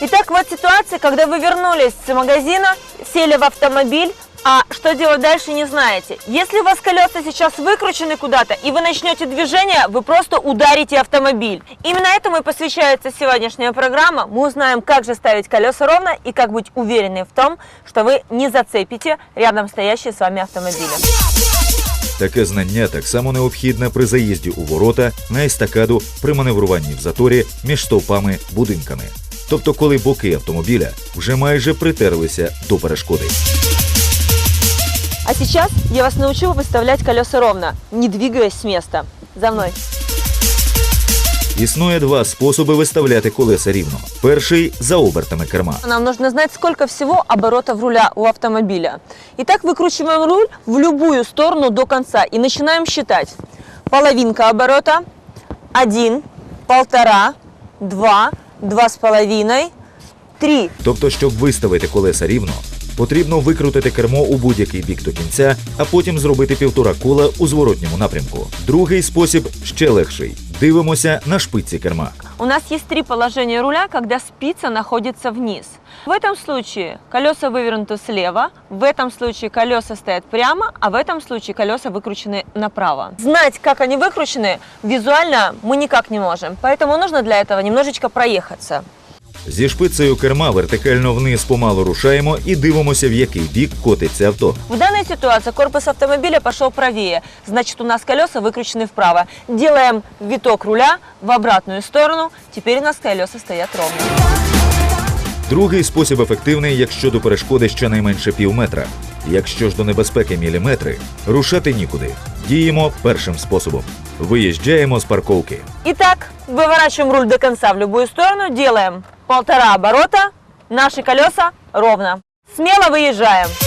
Итак, вот ситуация, когда вы вернулись с магазина, сели в автомобиль, а что делать дальше не знаете. Если у вас колеса сейчас выкручены куда-то, и вы начнете движение, вы просто ударите автомобиль. Именно этому и посвящается сегодняшняя программа. Мы узнаем, как же ставить колеса ровно и как быть уверены в том, что вы не зацепите рядом стоящие с вами автомобили. Таке знання так само необхідне при заїзді у ворота на естакаду при маневруванні в заторі між стовпами будинками. Тобто, коли боки автомобіля вже майже притерлися до перешкоди. А сейчас я вас научу выставлять колеса ровно, не двигаясь с места. За мной. Існує два способи виставляти колеса рівно. Перший за обертами керма. Нам нужно знать, сколько всего оборотов руля у автомобиля. Итак, выкручиваем руль в любую сторону до конца и начинаем считать. Половинка оборота, один, полтора, два, два с половиной, три. Тобто, щоб виставити колеса рівно, потрібно викрутити кермо у будь-який бік до кінця, а потім зробити півтора кола у зворотньому напрямку. Другий спосіб ще легший. Дивимося на шпиці керма. У нас есть три положения руля, когда спица находится вниз. В этом случае колеса вывернуты слева, в этом случае колеса стоят прямо, а в этом случае колеса выкручены направо. Знать, как они выкручены, визуально мы никак не можем. Поэтому нужно для этого немножечко проехаться. Зі шпицею керма вертикально вниз помалу рушаємо і дивимося, в який бік котиться авто. В данной ситуации корпус автомобиля пошел правее, значит у нас колеса выкручены вправо. Делаем виток руля в обратную сторону, теперь у нас колеса стоят ровно. Другий спосіб ефективний, якщо до перешкоди щонайменше пів метра. Якщо ж до небезпеки міліметри, рушати нікуди. Діємо першим способом. Виїжджаємо з парковки. Итак, выворачиваем руль до конца в любую сторону, делаем полтора оборота, наши колеса ровно. Смело выезжаем.